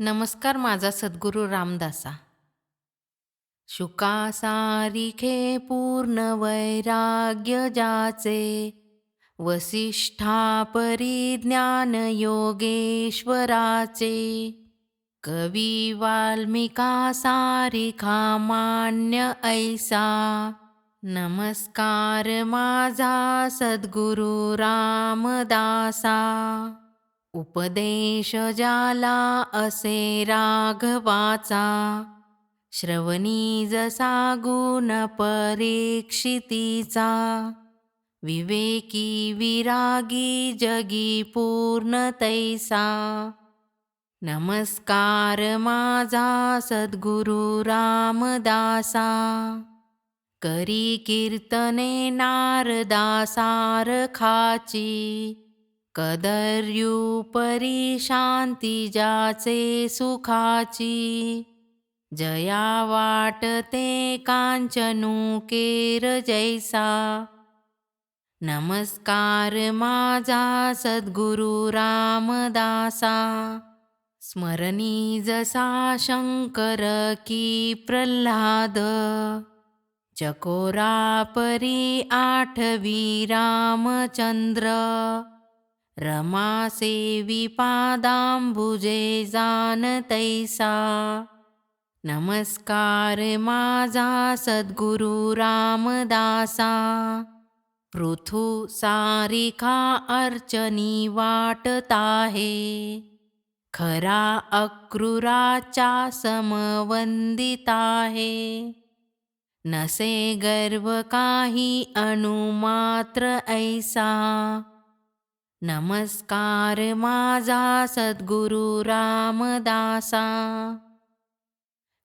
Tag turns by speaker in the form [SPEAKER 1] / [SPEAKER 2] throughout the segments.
[SPEAKER 1] नमस्कार माझा सद्गुरू रामदासा. शुका सारिखे पूर्ण वैराग्य जाचे वसिष्ठा परिज्ञान योगेश्वराचे कवी वाल्मिका सारिखा मान्य ऐसा. नमस्कार माझा सद्गुरु रामदासा. उपदेश जाला असे राघवाचा श्रवणी जसा गुण परीक्षितीचा. विवेकी विरागी जगी पूर्ण तैसा नमस्कार माझा सद्गुरु रामदासा. करी कीर्तने नारदासारखाची. कदर्युपरी जाचे सुखाची। जया वाटते कांचनू केर जैसा। नमस्कार रामदासा। स्मरणी जसा शंकर की प्रल्हाद चकोरा परी आठवी रामचंद्र रमासेवी जान तैसा नमस्कार माझा सद्गुरु रामदासा। पृथू सारिखा अर्चनी वाटताहे खरा अक्रूराचा समवंदित नसे गर्व काही अनुमात्र ऐसा। नमस्कार माझा सद्गुरु रामदासा.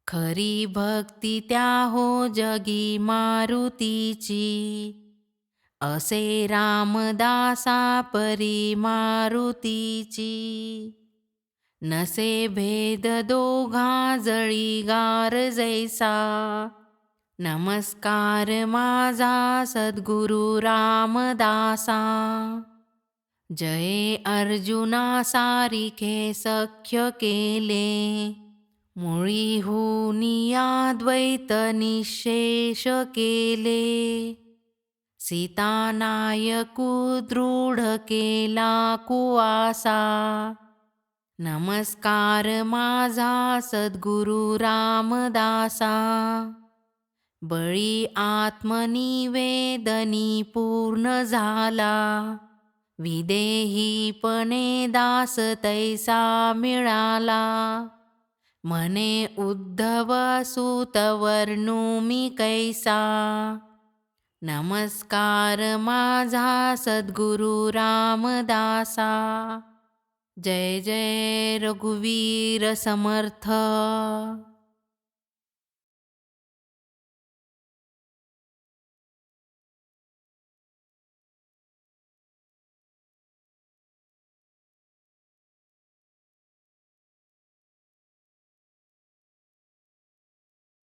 [SPEAKER 1] खरी भक्ती त्या हो जगी मारुतीची. असे रामदासा परी मारुतीची. नसे भेद दोघा जळी गार जैसा. नमस्कार माझा सद्गुरु रामदासा. जय अर्जुना सारिखे सख्य केले मुळी हुनिया द्वैत निशेष केले. सीतानायकू दृढ केला कुवासा नमस्कार माझा सद्गुरु रामदासा. बळी आत्मनिवेदनी पूर्ण झाला विदेहीपणे दास तैसा मिळाला. मने उद्धव सुतवर्णू मी कैसा. नमस्कार माझा सद्गुरु रामदासा. जय जय रघुवीर समर्थ.